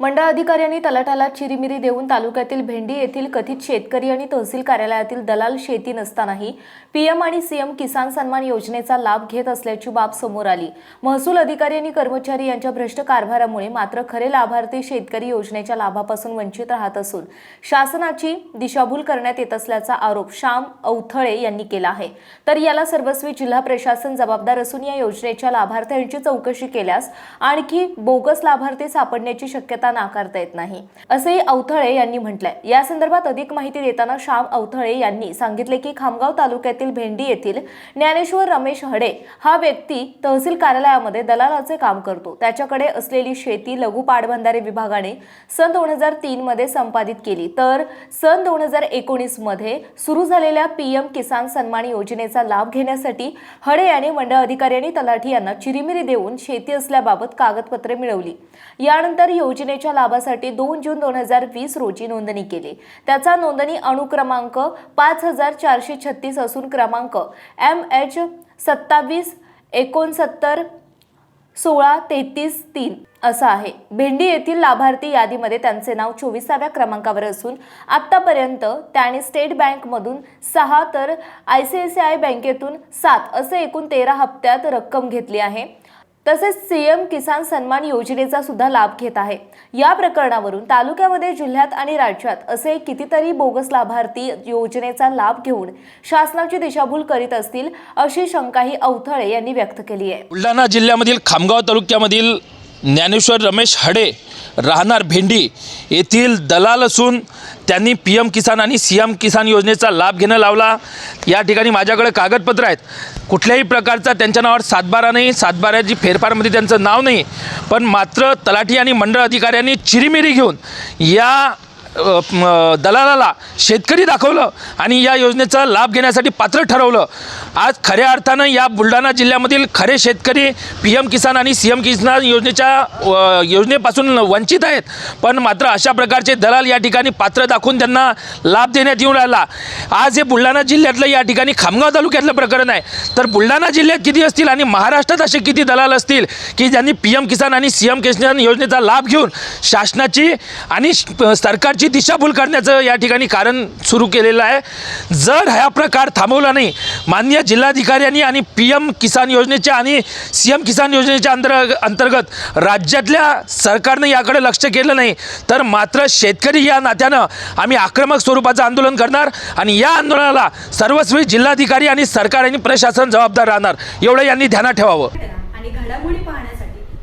मंडळ अधिकाऱ्यांनी तलाठाला चिरीमिरी देऊन तालुक्यातील भेंडी येथील कथित शेतकरी आणि तहसील कार्यालयातील दलाल शेती नसतानाही पीएम आणि सीएम किसान सन्मान योजनेचा लाभ घेत असल्याची बाब समोर आली. महसूल अधिकारी आणि कर्मचारी यांच्या भ्रष्ट कारभारामुळे मात्र खरे लाभार्थी शेतकरी योजनेच्या लाभापासून वंचित राहत असून शासनाची दिशाभूल करण्यात येत असल्याचा आरोप श्याम अवथळे यांनी केला आहे. तर याला सर्वस्वी जिल्हा प्रशासन जबाबदार असून या योजनेच्या लाभार्थ्यांची चौकशी केल्यास आणखी बोगस लाभार्थी सापडण्याची शक्यता नाकारता येत नाही. असेही अवथळे यांनी म्हटलंय. या संदर्भात अधिक माहिती देताना श्याम अवथळे यांनी सांगितले की खामगाव तालुक्यातील भेंडी येथील ज्ञानेश्वर रमेश हडे हा व्यक्ती तहसील कार्यालयामध्ये दलालाचे काम करतो. त्याच्याकडे असलेली शेती लघु पाटबंधारे विभागाने सन दोन हजार तीन मध्ये संपादित केली. तर सन दोन हजार एकोणीसमध्ये सुरू झालेल्या पीएम किसान सन्मान योजनेचा लाभ घेण्यासाठी हडे यांनी मंडळ अधिकारी आणि तलाठी यांना चिरीमिरी देऊन शेती असल्याबाबत कागदपत्रे मिळवली. यानंतर योजनेच्या लाभासाठी दोन जून दोन हजार वीस रोजी नोंदणी केली. त्याचा नोंदणी अणुक्रमांक पाच हजार चारशे छत्तीस असून क्रमांक एम एच सत्तावीस एकोणसत्तर सोळा तेहतीस तीन असं आहे. भेंडी येथील लाभार्थी यादीमध्ये त्यांचे नाव चोवीसाव्या क्रमांकावर असून आत्तापर्यंत त्याने स्टेट बँकमधून सहा तर I C I C I बँकेतून सात असे एकूण तेरा हप्त्यात रक्कम घेतली आहे. तसेच सीएम किसान सन्मान योजनेचा सुद्धा लाभ घेत आहे. या प्रकरणावरून तालुक्यामध्ये जिल्ह्यात आणि राज्यात असे कितीतरी बोगस लाभार्थी योजनेचा लाभ घेऊन शासनाची दिशाभूल करीत असतील अशी शंकाही अवथळे यांनी व्यक्त केली आहे. बुलढाणा जिल्ह्यामधील खामगाव तालुक्यामधील ज्ञानेश्वर रमेश हडे राहणार भेंडी येथील दलाल असून त्यांनी पी एम किसान आणि सी एम किसान योजनेचा लाभ घेणं लावला. या ठिकाणी माझ्याकडे कागदपत्र आहेत. कुठल्याही प्रकारचा त्यांच्या नावावर सातबारा नाही. सातबाऱ्याची फेरफारमध्ये त्यांचं नाव नाही. पण मात्र तलाठी आणि मंडळ अधिकाऱ्यांनी चिरीमिरी घेऊन या दलालाला शेतकरी दाखवलं आणि या योजनेचा लाभ घेण्यासाठी पात्र ठरवलं. आज खऱ्या अर्थानं या बुलढाणा जिल्ह्यामधील खरे शेतकरी पी एम किसान आणि सी एम किसान योजनेच्या योजनेपासून वंचित आहेत. पण मात्र अशा प्रकारचे दलाल या ठिकाणी पात्र दाखवून त्यांना लाभ देण्यात येऊन राहिला. आज हे बुलढाणा जिल्ह्यातलं या ठिकाणी खामगाव तालुक्यातलं प्रकरण आहे. तर बुलढाणा जिल्ह्यात किती असतील आणि महाराष्ट्रात असे किती दलाल असतील की ज्यांनी पी एम किसान आणि सी एम किसान योजनेचा लाभ घेऊन शासनाची आणि श- याची दिशाभूल करण्याचं या ठिकाणी कारण सुरू केलेलं आहे. जर हा प्रकार थांबवला नाही. मान्य जिल्हाधिकाऱ्यांनी आणि पी एम किसान योजनेच्या आणि सी एम किसान योजनेच्या अंतर अंतर्गत राज्यातल्या सरकारनं याकडे लक्ष केलं नाही. तर मात्र शेतकरी या नात्यानं आम्ही आक्रमक स्वरूपाचं आंदोलन करणार आणि या आंदोलनाला सर्वस्वी जिल्हाधिकारी आणि सरकार आणि प्रशासन जबाबदार राहणार. एवढं यांनी ध्यानात ठेवावं.